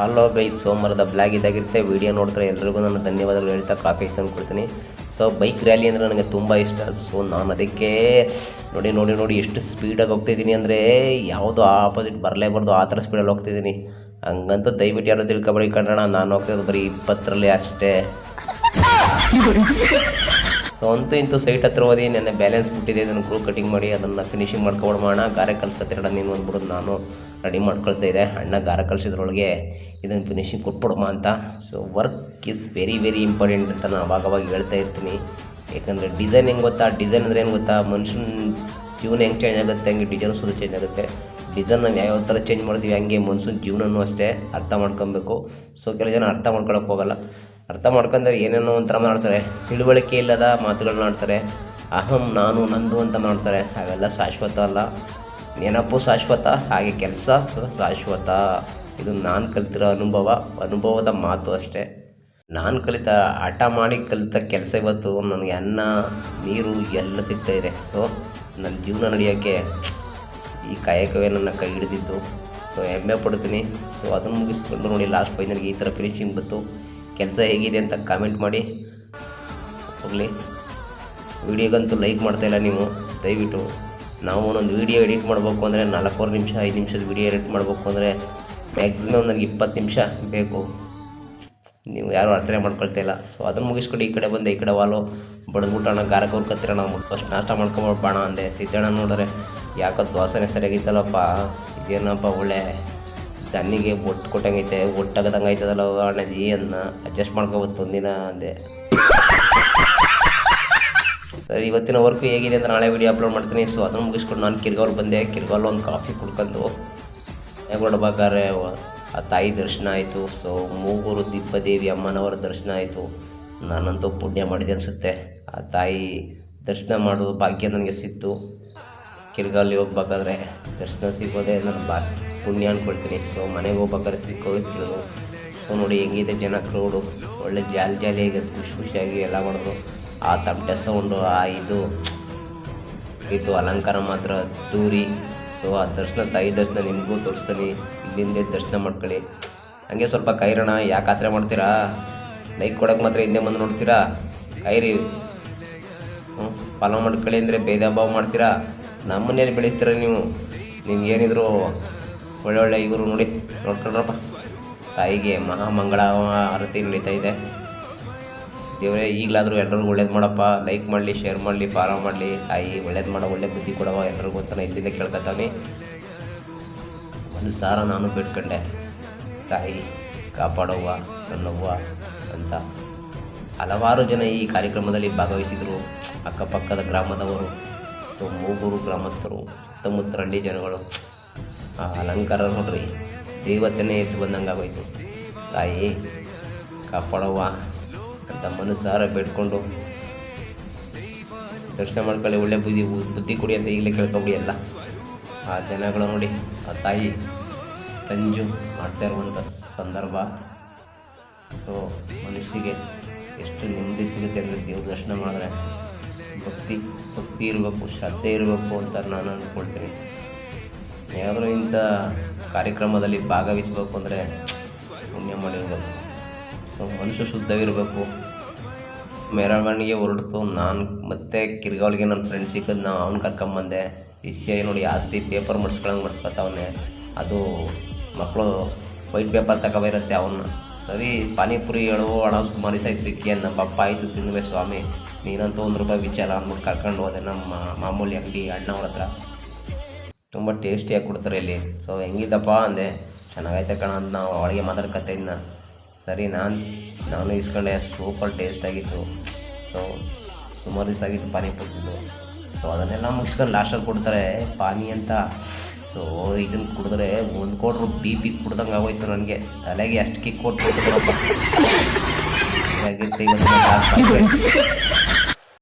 Hello ಗೈ ಸೋಮವಾರದ blog ಇದಾಗಿರುತ್ತೆ. Video ನೋಡಿದ್ರೆ ಎಲ್ರಿಗೂ ನಾನು ಧನ್ಯವಾದಗಳು. ಹೇಳ್ತಾ ಕಾಫಿ ತಂದು ಕೊಡ್ತೀನಿ. ಸೊ ಬೈಕ್ ರ್ಯಾಲಿ ಅಂದರೆ ನನಗೆ ತುಂಬ ಇಷ್ಟ. ಸೊ ನಾನು ಅದಕ್ಕೆ ನೋಡಿ ನೋಡಿ ನೋಡಿ ಎಷ್ಟು ಸ್ಪೀಡಾಗಿ ಹೋಗ್ತಿದ್ದೀನಿ ಅಂದರೆ ಯಾವುದೋ ಆಪೋಸಿಟ್ ಬರಲೇಬಾರ್ದು ಆ ಥರ ಸ್ಪೀಡಲ್ಲಿ ಹೋಗ್ತಿದ್ದೀನಿ ಹಂಗಂತೂ ದಯವಿಟ್ಟು ಯಾರು ತಿಳ್ಕೊಬೇಡಿ ಕಣ್ರಣ ನಾನು ಹೋಗ್ತಿದ್ದು ಬರೀ ಇಪ್ಪತ್ತರಲ್ಲಿ ಅಷ್ಟೇ. ಸೊ ಅಂತೂ ಇಂತೂ ಸೈಟ್ ಹತ್ರ ಹೋದಿ. ನೆನ್ನೆ ಬ್ಯಾಲೆನ್ಸ್ ಬಿಟ್ಟಿದೆ. ಇದನ್ನು ಗ್ರೂ ಕಟಿಂಗ್ ಮಾಡಿ, ಅದನ್ನು ಫಿನಿಶಿಂಗ್ ಮಾಡ್ಕೊಬಿಡೋಣ. ಗಾರೆ ಕಲ್ಸ್ಕೊತಿರಣ ನೀನು ಅಂದ್ಬಿಡೋದು ನಾನು. ರೆಡಿ ಮಾಡ್ಕೊಳ್ತಾ ಇದೆ. ಅಣ್ಣ ಗಾರ ಕಲಿಸಿದ್ರೊಳಗೆ ಇದನ್ನು ಫಿನಿಶಿಂಗ್ ಕೊಟ್ಬಿಡಮ್ಮ ಅಂತ. So work is very very important ಅಂತ ನಾನು ಅವಾಗವಾಗ ಹೇಳ್ತಾ ಇರ್ತೀನಿ. ಯಾಕಂದರೆ ಡಿಸೈನ್ ಹೆಂಗೆ ಗೊತ್ತಾ? ಡಿಸೈನ್ ಅಂದರೆ ಏನು ಗೊತ್ತಾ? ಮನುಷ್ಯನ ಜೀವನ ಹೆಂಗೆ ಚೇಂಜ್ ಆಗುತ್ತೆ? ಹಂಗೆ ಡಿಸೈನ್ ಸುದ ಚೇಂಜ್ ಆಗುತ್ತೆ. ಡಿಸೈನ್ ನಾವು ಯಾವ್ಯಾವ ಥರ ಚೇಂಜ್ ಮಾಡ್ತೀವಿ, ಹಂಗೆ ಮನುಷ್ಯನ ಜೀವನನೂ ಅಷ್ಟೇ ಅರ್ಥ ಮಾಡ್ಕೊಬೇಕು. ಸೊ ಕೆಲವು ಜನ ಅರ್ಥ ಮಾಡ್ಕೊಳಕ್ಕೆ ಹೋಗಲ್ಲ. ಅರ್ಥ ಮಾಡ್ಕೊಂಡ್ರೆ ಏನೇನೋ ಒಂಥರ ಮಾಡ್ತಾರೆ. ತಿಳುವಳಿಕೆ ಇಲ್ಲದ ಮಾತುಗಳನ್ನ ಆಡ್ತಾರೆ. ಅಹಂ, ನಾನು, ನಂದು ಅಂತ ಮಾಡ್ತಾರೆ. ಅವೆಲ್ಲ ಶಾಶ್ವತ ಅಲ್ಲ. ನೆನಪು ಶಾಶ್ವತ? ಹಾಗೆ ಕೆಲಸ ಶಾಶ್ವತ? ಇದು ನಾನು ಕಲಿತಿರೋ ಅನುಭವ. ಅನುಭವದ ಮಾತು ಅಷ್ಟೇ. ನಾನು ಕಲಿತ, ಆಟ ಮಾಡಿ ಕಲಿತ ಕೆಲಸ ಇವತ್ತು ನನಗೆ ಅನ್ನ, ನೀರು ಎಲ್ಲ ಸಿಗ್ತಾ ಇದೆ. ಸೊ ನನ್ನ ಜೀವನ ನಡೆಯೋಕ್ಕೆ ಈ ಕಾಯಕವೇ ನನ್ನ ಕೈ ಹಿಡಿದಿದ್ದು. ಸೊ ಹೆಮ್ಮೆ ಪಡ್ತೀನಿ. ಸೊ ಅದನ್ನು ಮುಗಿಸ್ಕೊಂಡು ನೋಡಿ ಲಾಸ್ಟ್ ನನಗೆ ಈ ಥರ ಫಿನಿಶಿಂಗ್ ಬಂತು. ಕೆಲಸ ಹೇಗಿದೆ ಅಂತ ಕಾಮೆಂಟ್ ಮಾಡಿ. ಹೋಗಲಿ. ವಿಡಿಯೋಗಂತೂ ಲೈಕ್ ಮಾಡ್ತಾಯಿಲ್ಲ ನೀವು. ದಯವಿಟ್ಟು ನಾವು ಒಂದೊಂದು ವೀಡಿಯೋ ಎಡಿಟ್ ಮಾಡಬೇಕು ಅಂದರೆ ನಾಲ್ಕೂವರೆ ನಿಮಿಷ, ಐದು ನಿಮಿಷದ ವೀಡಿಯೋ ಎಡಿಟ್ ಮಾಡಬೇಕು ಅಂದರೆ ಮ್ಯಾಕ್ಸಿಮಮ್ ನನಗೆ ಇಪ್ಪತ್ತು ನಿಮಿಷ ಬೇಕು. ನೀವು ಯಾರು ಅರ್ಥನೆ ಮಾಡ್ಕೊಳ್ತಾ ಇಲ್ಲ. ಸೊ ಅದನ್ನು ಮುಗಿಸ್ಕೊಂಡು ಈ ಕಡೆ ಬಂದೆ, ಈ ಕಡೆ ವಾಲು ಬಡ್ದ್ಬಿಟ್ಟಣ ಗಾರಕ್ಕೆ ನಾವು ಫಸ್ಟ್ ನಾಷ್ಟ ಮಾಡ್ಕೊಂಬಿಟ್ಟು ಬಾಣ ಅಂದೆ. ಸಿದ್ದಣ್ಣ ನೋಡಿದ್ರೆ, ಯಾಕೋ ದೋಸೆನೇ ಸರಿಯಾಗಿತ್ತಲ್ಲಪ್ಪ. ಇದೇನಪ್ಪ ಒಳ್ಳೆ ದನ್ನಿಗೆ ಒಟ್ಟು ಕೊಟ್ಟಂಗೈತೆ ಒಟ್ಟಾಗದಂಗೆ ಆಯ್ತದಲ್ಲ ಅಣ್ಣಜಿ ಅನ್ನ. ಅಡ್ಜಸ್ಟ್ ಮಾಡ್ಕೊಬೋದು ಒಂದಿನ ಅಂದೆ. ಸರಿ, ಇವತ್ತಿನ ವರ್ಕ್ ಹೇಗಿದೆ ಅಂತ ನಾಳೆ ವಿಡಿಯೋ ಅಪ್ಲೋಡ್ ಮಾಡ್ತೀನಿ. ಸೊ ಅದನ್ನು ಮುಗಿಸ್ಕೊಂಡು ನಾನು ಕಿರ್ಗಾಲ್ ಬಂದೆ. ಕಿರ್ಗಾಲ್ ಒಂದು ಕಾಫಿ ಕುಡ್ಕೊಂಡು ಹೊರಡ್ಬೇಕಾದ್ರೆ ಆ ತಾಯಿ ದರ್ಶನ ಆಯಿತು. ಸೊ ಮೂಗೂರು ದಿಬ್ಬದೇವಿ ಅಮ್ಮನವರ ದರ್ಶನ ಆಯಿತು. ನಾನಂತೂ ಪುಣ್ಯ ಮಾಡಿದೆ ಅನಿಸುತ್ತೆ. ಆ ತಾಯಿ ದರ್ಶನ ಮಾಡೋದು ಭಾಗ್ಯ ನನಗೆ ಸಿಕ್ತು. ಕಿರ್ಗಾಲಿ ಹೋಗ್ಬೇಕಾದ್ರೆ ದರ್ಶನ ಸಿಗೋದೇ ನನ್ನ ಬಾ, ಪುಣ್ಯ ಅಂದ್ಕೊಳ್ತೀನಿ ಸೊ ಮನೆಗೆ ಹೋಗ್ಬೇಕಾದ್ರೆ ಸಿಕ್ಕೋಗಿತ್ತು ಸೊ ನೋಡಿ ಹೆಂಗಿದೆ ಜನ ಕ್ರೌಡು ಒಳ್ಳೆ ಜಾಲಿ ಜಾಲಿಯಾಗಿ, ಖುಷಿ ಖುಷಿಯಾಗಿ ಎಲ್ಲ ಮಾಡೋದು. ಆ ತಮಟೆ ಸೌಂಡು, ಆ ಇದು ಇದು ಅಲಂಕಾರ ಮಾತ್ರ ದೂರಿ ಸೊ ಆ ದರ್ಶನ, ತಾಯಿ ದರ್ಶನ ನಿಮಗೂ ತೋರಿಸ್ತೀನಿ. ಇಲ್ಲಿಂದೇ ದರ್ಶನ ಮಾಡ್ಕೊಳ್ಳಿ. ಹಂಗೆ ಸ್ವಲ್ಪ ಕೈರೋಣ ಯಾಕೆ ಆತ್ರೆ ಮಾಡ್ತೀರಾ? ಲೈಕ್ ಕೊಡೋಕೆ ಮಾತ್ರ ಹಿಂದೆ ಬಂದು ನೋಡ್ತೀರಾ? ಕೈರಿ. ಹ್ಞೂ ಫಾಲೋ ಮಾಡ್ಕೊಳ್ಳಿ ಅಂದರೆ ಭೇದ ಭಾವ ಮಾಡ್ತೀರಾ? ನಮ್ಮನೇಲಿ ಬೆಳೆಸ್ತೀರ ನೀವು? ನಿಮ್ಗೇನಿದ್ರು ಒಳ್ಳೆ ಒಳ್ಳೆ ಇವರು ನೋಡಿ, ನೋಡ್ಕೊಂಡ್ರಪ್ಪ. ತಾಯಿಗೆ ಮಹಾಮಂಗಳ ಆರತಿ ನಡೀತಾ ಇದೆ. ದೇವರೇ ಈಗಲಾದರೂ ಎಲ್ಲರಿಗೂ ಒಳ್ಳೇದು ಮಾಡಪ್ಪ ಲೈಕ್ ಮಾಡಲಿ ಶೇರ್ ಮಾಡಲಿ ಫಾಲೋ ಮಾಡಲಿ, ತಾಯಿ ಒಳ್ಳೇದು ಮಾಡೋ ಒಳ್ಳೆ ಬುದ್ಧಿ ಕೊಡವ ಎಲ್ಲರಿಗೂ ಅಂತ ಇಲ್ಲಿಂದ ಕೇಳ್ಕೊತಾನೆ. ಒಂದು ಸಾರ ನಾನು ಬಿಟ್ಕೊಂಡೆ. ತಾಯಿ, ಕಾಪಾಡವ್ವ, ನನ್ನವ್ವ ಅಂತ. ಹಲವಾರು ಜನ ಈ ಕಾರ್ಯಕ್ರಮದಲ್ಲಿ ಭಾಗವಹಿಸಿದರು. ಅಕ್ಕಪಕ್ಕದ ಗ್ರಾಮದವರು, ಮೂಗೂರು ಗ್ರಾಮಸ್ಥರು ಸುತ್ತಮುತ್ತ ಹಳ್ಳಿ ಜನಗಳು. ಆ ಅಲಂಕಾರ ನೋಡ್ರಿ, ದೇವತೆನೇ ಎದ್ದು ಬಂದಂಗೆ ಆಗೋಯ್ತು ತಾಯಿ, ಕಾಪಾಡವ್ವ. ಅಂತ ಮನಸ್ಸಾರ ಬೇಡ್ಕೊಂಡು ದರ್ಶನ ಮಾಡ್ಕೊಳ್ಳಿ, ಒಳ್ಳೆ ಬುದ್ಧಿ ಬುದ್ಧಿ ಕೊಡಿ ಅಂತ ಈಗಲೇ ಕೇಳ್ಕೊಬಿಡಿ ಎಲ್ಲ. ಆ ಜನಗಳು ನೋಡಿ, ಆ ತಾಯಿ, ತಂಜು ಮಾಡ್ತಾ ಇರುವಂಥ ಸಂದರ್ಭ. ಸೊ ಮನುಷ್ಯಗೆ ಎಷ್ಟು ನೆಮ್ಮದಿ ಸಿಗುತ್ತೆ ಅಂದರೆ ದೇವ್ರ ದರ್ಶನ ಮಾಡಿದ್ರೆ ಭಕ್ತಿ ಭಕ್ತಿ ಇರಬೇಕು, ಶ್ರದ್ಧೆ ಇರಬೇಕು ಅಂತ ನಾನು ಅಂದ್ಕೊಳ್ತೀನಿ. ಯಾವ್ದಾದ್ರು ಇಂಥ ಕಾರ್ಯಕ್ರಮದಲ್ಲಿ ಭಾಗವಹಿಸ್ಬೇಕು ಅಂದರೆ ಪುಣ್ಯ ಮಾಡಿರ್ಬೇಕು ಸೊ ಮನುಷ್ಯ ಶುದ್ಧವಿರಬೇಕು. ಮೆರವಣಿಗೆ ಹೊರಡ್ತು. ನಾನು ಮತ್ತೆ ಕಿರ್ಗಾವ್ಲಿಗೆ ನನ್ನ ಫ್ರೆಂಡ್ ಸಿಕ್ಕದ್ ನಾವು ಅವ್ನು ಕರ್ಕೊಂಬಂದೆ ವಿಷಯ ನೋಡಿ ಜಾಸ್ತಿ ಪೇಪರ್ ಮಾಡಿಸ್ಕೊಳಂಗೆ ಮಡ್ಸ್ಕೊತಾವನೆ ಅದು ಮಕ್ಕಳು ವೈಟ್ ಪೇಪರ್ ತಗೋಬರುತ್ತೆ ಅವನ್ನ ಸರಿ, ಪಾನಿಪುರಿ ಹೇಳು ಹಣ ಸುಮಾರು ಸೈಜ್ ಸಿಕ್ಕಿ ನಮ್ಮ ಪಪ್ಪ ಆಯಿತು ತಿನ್ನುವೆ ಸ್ವಾಮಿ. ನೀನಂತೂ ಒಂದು ರೂಪಾಯಿ ವಿಚಾರ ಅಂದ್ಬಿಟ್ಟು ಕರ್ಕೊಂಡು ಹೋದೆ ನಮ್ಮ ಮಾಮೂಲಿ ಅಂಗಡಿ ಅಣ್ಣವ್ರ ಹತ್ರ. ತುಂಬ ಟೇಸ್ಟಿಯಾಗಿ ಕೊಡ್ತಾರೆ ಇಲ್ಲಿ. ಸೊ ಹೆಂಗಿದ್ದಪ್ಪ ಅಂದೆ. ಚೆನ್ನಾಗೈತೆ ಕಣ ಅಂತ ನಾವು ಅವಳಿಗೆ ಮಾತಾಡ್ಕತ್ತೆ ಇನ್ನ ಸರಿ, ನಾನು ನಾನು ಇಸ್ಕೊಂಡೆ ಸೂಪರ್ ಟೇಸ್ಟ್ ಆಗಿತ್ತು. ಸೊ ಸುಮಾರು ದಿವಸ ಆಗಿತ್ತು ಪಾನಿ ತಿಂದು ಸೊ ಅದನ್ನೆಲ್ಲ ಮುಗಿಸ್ಕೊಂಡು ಲಾಸ್ಟಲ್ಲಿ ಕೊಡ್ತಾರೆ ಪಾನಿ ಅಂತ. ಸೊ ಇದನ್ನು ಕುಡಿದ್ರೆ ಒಂದು ಕೋಟ್ರು ಬಿ ಪಿ ಕುಡ್ದಂಗೆ ಆಗೋಯ್ತು ನನಗೆ. ತಲೆಗೆ ಅಷ್ಟು ಕಿಕ್ ಕೊಟ್ಟು